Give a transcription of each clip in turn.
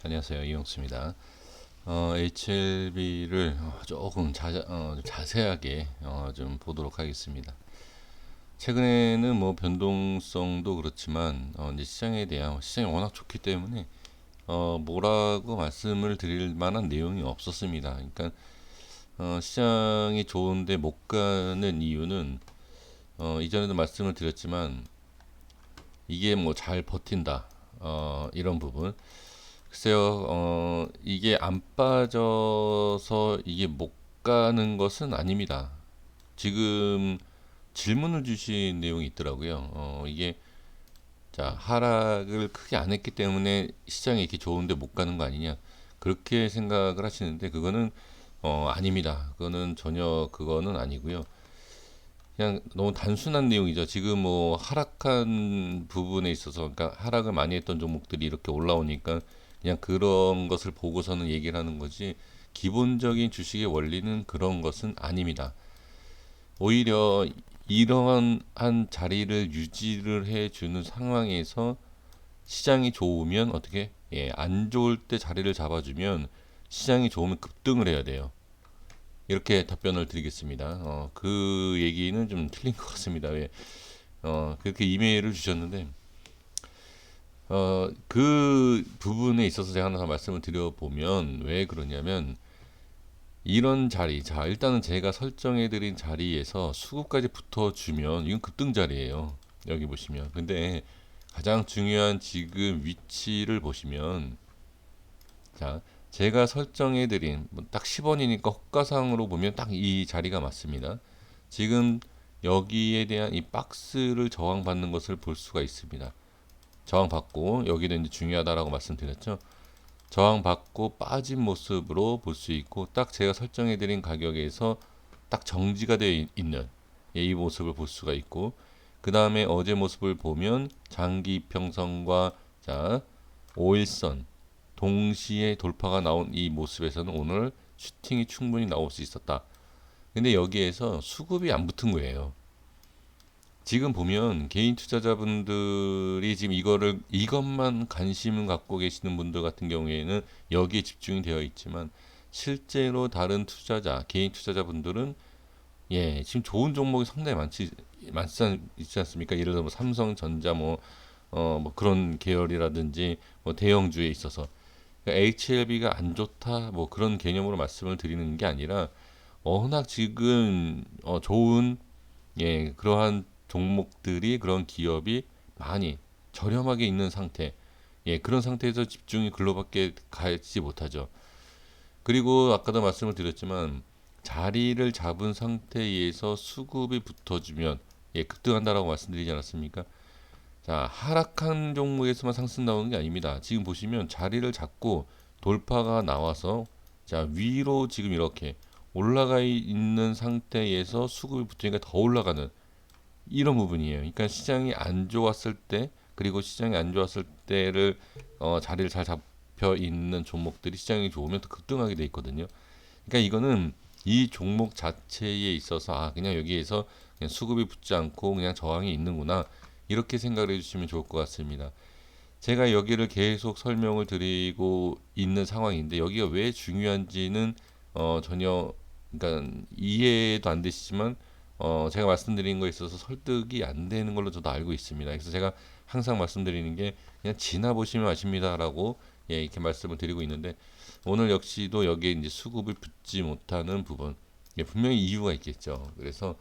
안녕하세요 이용수입니다. 어, HLB를 조금 자, 어, 좀 자세하게 어, 좀 보도록 하겠습니다. 최근에는 뭐 변동성도 그렇지만 어, 이제 시장에 대한 시장이 워낙 좋기 때문에 어, 뭐라고 말씀을 드릴 만한 내용이 없었습니다. 그러니까 어, 시장이 좋은데 못 가는 이유는 어, 이전에도 말씀을 드렸지만 이게 뭐 잘 버틴다 어, 이런 부분 글쎄요, 어, 이게 안 빠져서 이게 못 가는 것은 아닙니다. 지금 질문을 주신 내용이 있더라고요. 어, 이게 자, 하락을 크게 안 했기 때문에 시장이 이렇게 좋은데 못 가는 거 아니냐. 그렇게 생각을 하시는데 그거는 어, 아닙니다. 그거는 전혀 그거는 아니고요. 그냥 너무 단순한 내용이죠. 지금 뭐 하락한 부분에 있어서 그러니까 하락을 많이 했던 종목들이 이렇게 올라오니까 그냥 그런 것을 보고서는 얘기를 하는 거지 기본적인 주식의 원리는 그런 것은 아닙니다. 오히려 이러한 한 자리를 유지를 해주는 상황에서 시장이 좋으면 어떻게 예, 안 좋을 때 자리를 잡아주면 시장이 좋으면 급등을 해야 돼요. 이렇게 답변을 드리겠습니다. 어, 그 얘기는 좀 틀린 것 같습니다. 왜? 어, 그렇게 이메일을 주셨는데 어, 그 부분에 있어서 제가 하나 더 말씀을 드려보면 왜 그러냐면 이런 자리, 자, 일단은 제가 설정해 드린 자리에서 수급까지 붙어주면 이건 급등 자리예요. 여기 보시면. 근데 가장 중요한 지금 위치를 보시면 자, 제가 설정해 드린 뭐 딱 10원이니까 헛가상으로 보면 딱 이 자리가 맞습니다. 지금 여기에 대한 이 박스를 저항받는 것을 볼 수가 있습니다. 저항 받고 여기는 이제 중요하다라고 말씀드렸죠. 저항 받고 빠진 모습으로 볼 수 있고 딱 제가 설정해 드린 가격에서 딱 정지가 되어 있는 예, 이 모습을 볼 수가 있고 그 다음에 어제 모습을 보면 장기 이평선과 자 5일선 동시에 돌파가 나온 이 모습에서는 오늘 슈팅이 충분히 나올 수 있었다. 근데 여기에서 수급이 안 붙은 거예요. 지금 보면 개인 투자자분들이 지금 이거를 이것만 관심을 갖고 계시는 분들 같은 경우에는 여기에 집중이 되어 있지만 실제로 다른 투자자, 개인 투자자분들은 예, 지금 좋은 종목이 상당히 많지 많지 있지 않습니까? 예를 들어 뭐 삼성전자 뭐 어, 뭐 그런 계열이라든지 뭐 대형주에 있어서 그러니까 HLB가 안 좋다 뭐 그런 개념으로 말씀을 드리는 게 아니라 워낙 지금 어, 좋은 예, 그러한 종목들이 그런 기업이 많이 저렴하게 있는 상태. 예, 그런 상태에서 집중이 글로밖에 가지 못하죠. 그리고 아까도 말씀을 드렸지만 자리를 잡은 상태에서 수급이 붙어주면 예, 급등한다라고 말씀드리지 않았습니까? 자, 하락한 종목에서만 상승 나오는 게 아닙니다. 지금 보시면 자리를 잡고 돌파가 나와서 자, 위로 지금 이렇게 올라가 있는 상태에서 수급이 붙으니까 더 올라가는 이런 부분이에요. 그러니까 시장이 안 좋았을 때 그리고 시장이 안 좋았을 때를 어, 자리를 잘 잡혀 있는 종목들이 시장이 좋으면 또 급등하게 돼 있거든요. 그러니까 이거는 이 종목 자체에 있어서 아 그냥 여기에서 그냥 수급이 붙지 않고 그냥 저항이 있는구나 이렇게 생각을 해주시면 좋을 것 같습니다. 제가 여기를 계속 설명을 드리고 있는 상황인데 여기가 왜 중요한지는 어, 전혀 그러니까 이해도 안 되시지만 어, 제가 말씀드린 거에 있어서 설득이 안 되는 걸로 저도 알고 있습니다. 그래서 제가 항상 말씀드리는 게 그냥 지나보시면 아십니다라고 예, 이렇게 말씀을 드리고 있는데 오늘 역시도 여기에 이제 수급을 붙지 못하는 부분 예, 분명히 이유가 있겠죠. 그래서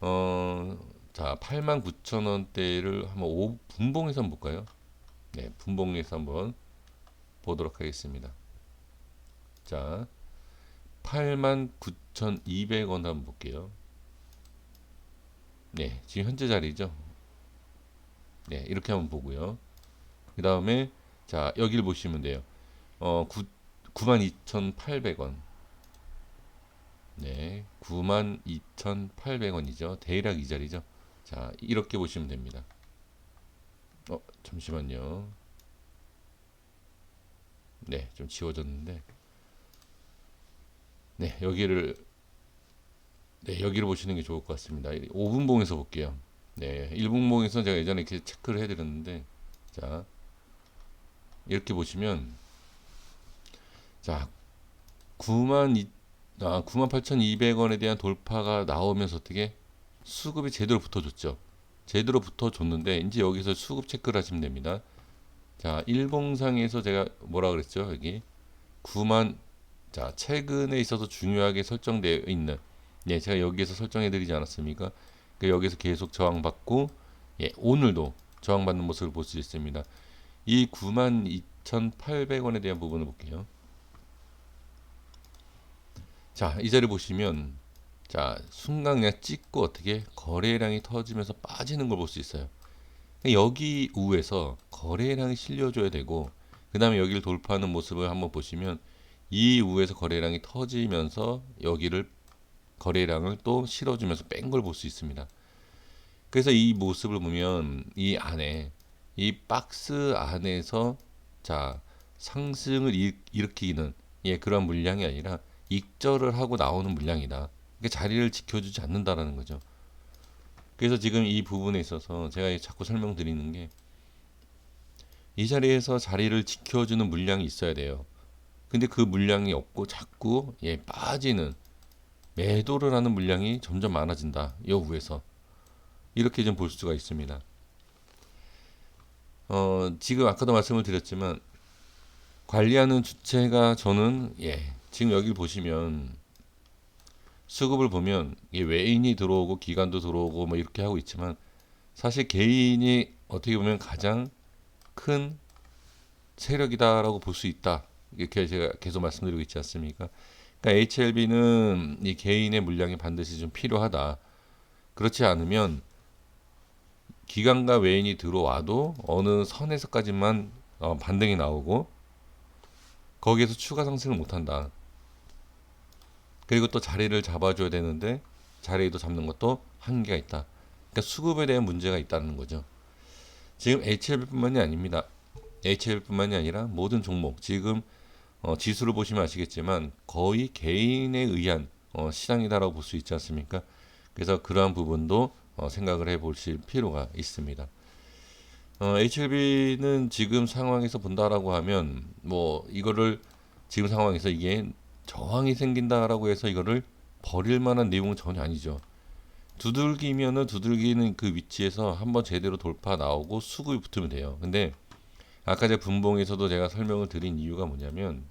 어, 자 89,000원대를 한번 5 분봉해서 한번 볼까요? 네, 분봉해서 한번 보도록 하겠습니다. 자 89,200원 한번 볼게요. 네, 지금 현재 자리죠. 네, 이렇게 한번 보고요. 그 다음에 자 여기를 보시면 돼요. 어, 9, 92,800원. 네, 92,800원이죠. 대략 이 자리죠. 자, 이렇게 보시면 됩니다. 어, 잠시만요. 네, 좀 지워졌는데. 네, 여기를 네, 여기를 보시는 게 좋을 것 같습니다. 5분봉에서 볼게요. 네, 1분봉에서 제가 예전에 이렇게 체크를 해드렸는데, 자, 이렇게 보시면, 자, 9만 이, 아, 98,200원에 대한 돌파가 나오면서 어떻게 수급이 제대로 붙어줬죠. 제대로 붙어줬는데 이제 여기서 수급 체크를 하시면 됩니다. 자, 일봉상에서 제가 뭐라 그랬죠? 여기 9만 자, 최근에 있어서 중요하게 설정되어 있는 예, 제가 여기에서 설정해 드리지 않았습니까? 그 여기서 계속 저항받고 예, 오늘도 저항받는 모습을 볼 수 있습니다. 이 92,800원에 대한 부분을 볼게요. 자, 이 자리 보시면 자, 순간 그냥 찍고 어떻게 거래량이 터지면서 빠지는 걸 볼 수 있어요. 여기 우에서 거래량이 실려줘야 되고 그 다음에 여기를 돌파하는 모습을 한번 보시면 이 우에서 거래량이 터지면서 여기를 거래량을 또 실어주면서 뺀 걸 볼 수 있습니다. 그래서 이 모습을 보면 이 안에 이 박스 안에서 자 상승을 일, 일으키는 예 그런 물량이 아니라 익절을 하고 나오는 물량이다. 그러니까 자리를 지켜주지 않는다라는 거죠. 그래서 지금 이 부분에 있어서 제가 자꾸 설명드리는 게 이 자리에서 자리를 지켜주는 물량이 있어야 돼요. 근데 그 물량이 없고 자꾸 예 빠지는 매도를 하는 물량이 점점 많아진다. 여우에서 이렇게 좀 볼 수가 있습니다. 어, 지금 아까도 말씀을 드렸지만 관리하는 주체가 저는 예 지금 여기 보시면 수급을 보면 이 외인이 들어오고 기관도 들어오고 뭐 이렇게 하고 있지만 사실 개인이 어떻게 보면 가장 큰 세력이다라고 볼 수 있다. 이렇게 제가 계속 말씀드리고 있지 않습니까? 그러니까 HLB는 이 개인의 물량이 반드시 좀 필요하다. 그렇지 않으면 기관과 외인이 들어와도 어느 선에서까지만 어, 반등이 나오고 거기에서 추가 상승을 못한다. 그리고 또 자리를 잡아줘야 되는데 자리도 잡는 것도 한계가 있다. 그러니까 수급에 대한 문제가 있다는 거죠. 지금 HLB뿐만이 아닙니다. HLB뿐만이 아니라 모든 종목 지금 어, 지수를 보시면 아시겠지만 거의 개인에 의한 어, 시장이다라고 볼 수 있지 않습니까? 그래서 그러한 부분도 어, 생각을 해보실 필요가 있습니다. 어, HLB는 지금 상황에서 본다라고 하면 뭐 이거를 지금 상황에서 이게 저항이 생긴다라고 해서 이거를 버릴 만한 내용은 전혀 아니죠. 두들기면은 두들기는 그 위치에서 한번 제대로 돌파 나오고 수급이 붙으면 돼요. 근데 아까 제 분봉에서도 제가 설명을 드린 이유가 뭐냐면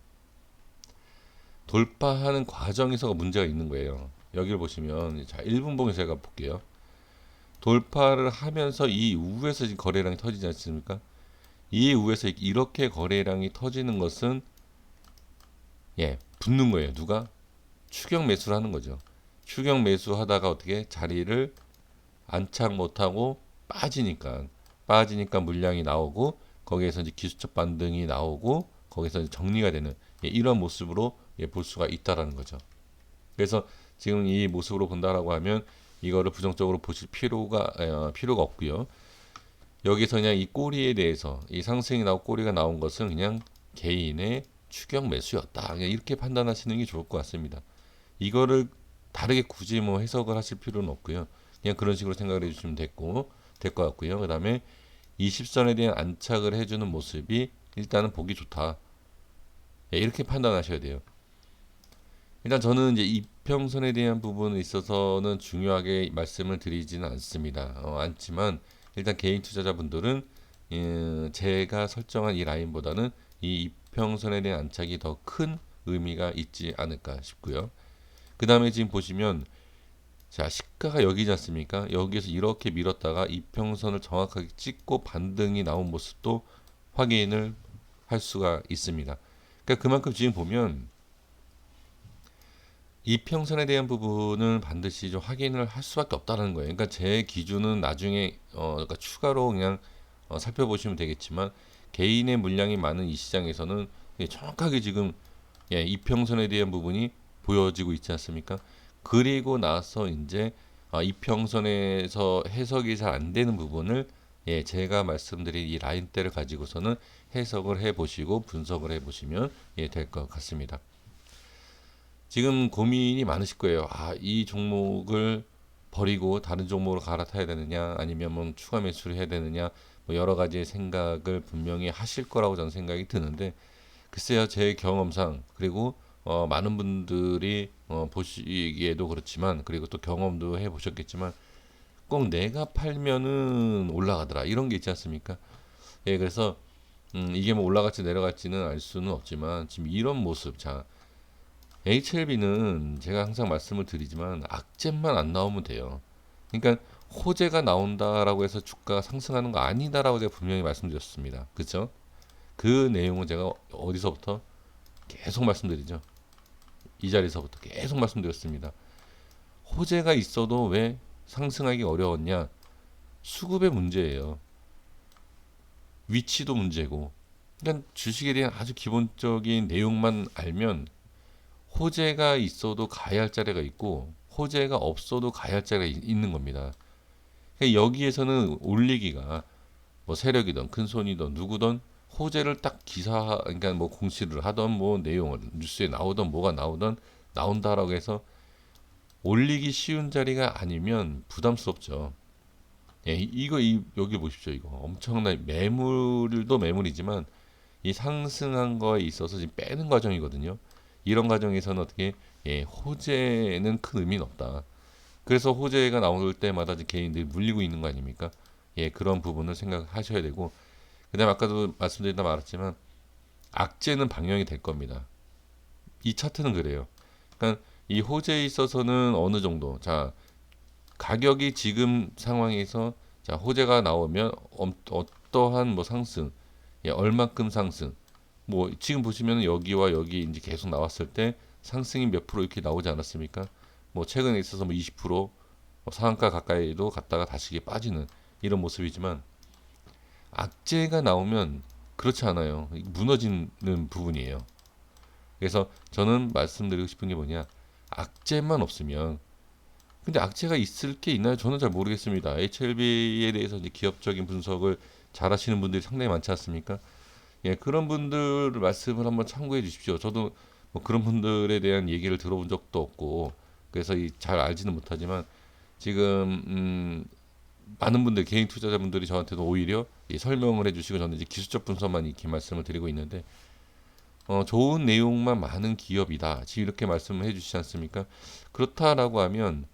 돌파하는 과정에서 문제가 있는 거예요. 여기를 보시면 자 1분봉에서 제가 볼게요. 돌파를 하면서 이 우에서 지금 거래량이 터지지 않습니까? 이 우에서 이렇게 거래량이 터지는 것은 예 붙는 거예요. 누가 추격 매수를 하는 거죠. 추격 매수하다가 어떻게 자리를 안착 못하고 빠지니까 빠지니까 물량이 나오고 거기에서 이제 기술적 반등이 나오고 거기서 정리가 되는 예, 이런 모습으로 예, 볼 수가 있다라는 거죠. 그래서 지금 이 모습으로 본다라고 하면 이거를 부정적으로 보실 필요가 어, 필요가 없고요. 여기서 그냥 이 꼬리에 대해서 이 상승이 나오고 꼬리가 나온 것은 그냥 개인의 추격 매수였다. 그냥 이렇게 판단하시는 게 좋을 것 같습니다. 이거를 다르게 굳이 뭐 해석을 하실 필요는 없고요. 그냥 그런 식으로 생각을 해주시면 됐고 될 것 같고요. 그 다음에 20선에 대한 안착을 해주는 모습이 일단은 보기 좋다. 예, 이렇게 판단하셔야 돼요. 일단 저는 이제 이평선에 대한 부분에 있어서는 중요하게 말씀을 드리지는 않습니다. 어, 않지만 일단 개인 투자자분들은 예, 제가 설정한 이 라인보다는 이 이평선에 대한 안착이 더 큰 의미가 있지 않을까 싶고요. 그 다음에 지금 보시면 자 시가가 여기지 않습니까? 여기에서 이렇게 밀었다가 이평선을 정확하게 찍고 반등이 나온 모습도 확인을 할 수가 있습니다. 그러니까 그만큼 지금 보면 이평선에 대한 부분은 반드시 좀 확인을 할 수밖에 없다는 거예요. 그러니까 제 기준은 나중에 어 그러니까 추가로 그냥 어 살펴보시면 되겠지만 개인의 물량이 많은 이 시장에서는 정확하게 지금 예, 이평선에 대한 부분이 보여지고 있지 않습니까? 그리고 나서 이제 어, 이평선에서 해석이 잘 안 되는 부분을 예, 제가 말씀드린 이 라인대를 가지고서는 해석을 해 보시고 분석을 해 보시면 예, 될 것 같습니다. 지금 고민이 많으실 거예요. 아, 이 종목을 버리고 다른 종목으로 갈아타야 되느냐, 아니면 뭐 추가 매수를 해야 되느냐, 뭐 여러 가지 생각을 분명히 하실 거라고 저는 생각이 드는데, 글쎄요, 제 경험상 그리고 어, 많은 분들이 어, 보시기에도 그렇지만 그리고 또 경험도 해 보셨겠지만 꼭 내가 팔면은 올라가더라 이런 게 있지 않습니까? 예, 그래서 음, 이게 뭐 올라갈지 내려갈지는 알 수는 없지만 지금 이런 모습 자 HLB는 제가 항상 말씀을 드리지만 악재만 안 나오면 돼요. 그러니까 호재가 나온다라고 해서 주가가 상승하는 거 아니다라고 제가 분명히 말씀드렸습니다. 그렇죠? 그 내용은 제가 어디서부터 계속 말씀드리죠. 이 자리에서부터 계속 말씀드렸습니다. 호재가 있어도 왜 상승하기 어려웠냐? 수급의 문제예요. 위치도 문제고. 그러니까 주식에 대한 아주 기본적인 내용만 알면 호재가 있어도 가야 할 자리가 있고 호재가 없어도 가야 할 자리가 있- 있는 겁니다. 그러니까 여기에서는 올리기가 뭐 세력이든 큰 손이든 누구든 호재를 딱 기사 그러니까 뭐 공시를 하던 뭐 내용을 뉴스에 나오던 뭐가 나오던 나온다라고 해서 올리기 쉬운 자리가 아니면 부담스럽죠. 예, 이- 이거 이 여기 보십시오. 이거 엄청난 매물도 매물이지만 이 상승한 거에 있어서 지금 빼는 과정이거든요. 이런 과정에서는 어떻게 예, 호재는 큰 의미는 없다. 그래서 호재가 나올 때마다 개인들이 물리고 있는 거 아닙니까? 예, 그런 부분을 생각하셔야 되고 그다음 아까도 말씀드렸다 말았지만 악재는 방영이 될 겁니다. 이 차트는 그래요. 그러니까 이 호재에 있어서는 어느 정도 자 가격이 지금 상황에서 자 호재가 나오면 엄- 어떠한 뭐 상승 예, 얼마큼 상승 뭐 지금 보시면 여기와 여기 이제 계속 나왔을 때 상승이 몇 프로 이렇게 나오지 않았습니까? 뭐 최근에 있어서 뭐 20%뭐 상한가 가까이도 갔다가 다시 이게 빠지는 이런 모습이지만 악재가 나오면 그렇지 않아요. 무너지는 부분이에요. 그래서 저는 말씀드리고 싶은 게 뭐냐 악재만 없으면 근데 악재가 있을 게 있나요? 저는 잘 모르겠습니다. HLB에 대해서 이제 기업적인 분석을 잘 하시는 분들이 상당히 많지 않습니까? 예, 그런 분들 말씀을 한번 참고해 주십시오. 저도 뭐 그런 분들에 대한 얘기를 들어본 적도 없고 그래서 이잘 알지는 못하지만 지금 음 많은 분들 개인 투자자분들이 저한테도 오히려 이 설명을 해주시고 저는 이제 기술적 분석만 이렇게 말씀을 드리고 있는데 어, 좋은 내용만 많은 기업이다. 지금 이렇게 말씀을 해주시지 않습니까? 그렇다라고 하면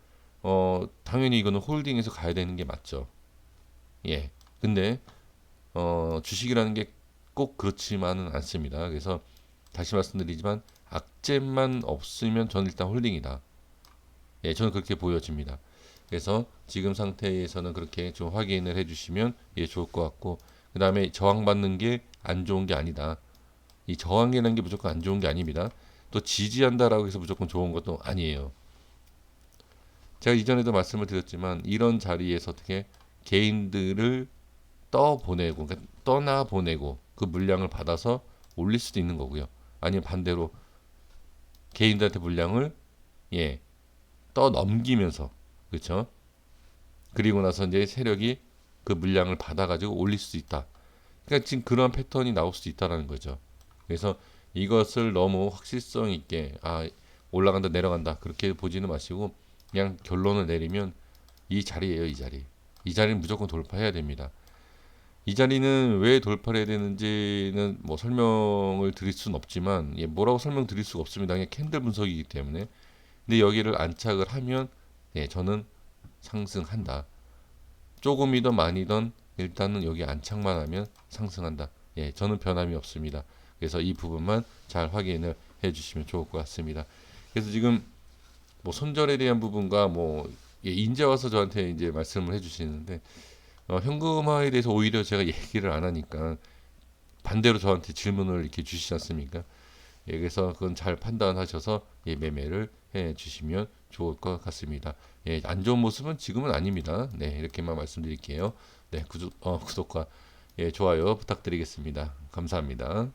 어, 당연히 이거는 홀딩에서 가야 되는 게 맞죠. 예. 근데 어, 주식이라는 게 꼭 그렇지만은 않습니다. 그래서 다시 말씀드리지만 악재만 없으면 저는 일단 홀딩이다. 예, 저는 그렇게 보여집니다. 그래서 지금 상태에서는 그렇게 좀 확인을 해주시면 예, 좋을 것 같고 그 다음에 저항받는 게 안 좋은 게 아니다. 이 저항이라는 게 무조건 안 좋은 게 아닙니다. 또 지지한다라고 해서 무조건 좋은 것도 아니에요. 제가 이전에도 말씀을 드렸지만 이런 자리에서 어떻게 개인들을 떠 보내고 그러니까 떠나 보내고 그 물량을 받아서 올릴 수도 있는 거고요. 아니면 반대로 개인들한테 물량을 예, 떠 넘기면서 그렇죠? 그리고 나서 이제 세력이 그 물량을 받아가지고 올릴 수 있다. 그러니까 지금 그러한 패턴이 나올 수 있다라는 거죠. 그래서 이것을 너무 확실성 있게 아 올라간다 내려간다 그렇게 보지는 마시고 그냥 결론을 내리면 이 자리예요 이 자리. 이 자리는 무조건 돌파해야 됩니다. 이 자리는 왜 돌파를 해야 되는지는 뭐 설명을 드릴 수는 없지만 예, 뭐라고 설명드릴 수가 없습니다. 그냥 캔들 분석이기 때문에. 근데 여기를 안착을 하면 예, 저는 상승한다. 조금이든 많이든 일단은 여기 안착만 하면 상승한다. 예, 저는 변함이 없습니다. 그래서 이 부분만 잘 확인을 해 주시면 좋을 것 같습니다. 그래서 지금 뭐 손절에 대한 부분과 뭐 예, 인제 와서 저한테 이제 말씀을 해 주시는데 어, 현금화에 대해서 오히려 제가 얘기를 안 하니까 반대로 저한테 질문을 이렇게 주시지 않습니까? 예, 그래서 그건 잘 판단하셔서 예, 매매를 해 주시면 좋을 것 같습니다. 예, 안 좋은 모습은 지금은 아닙니다. 네, 이렇게만 말씀드릴게요. 네, 구독, 어, 구독과 예, 좋아요 부탁드리겠습니다. 감사합니다.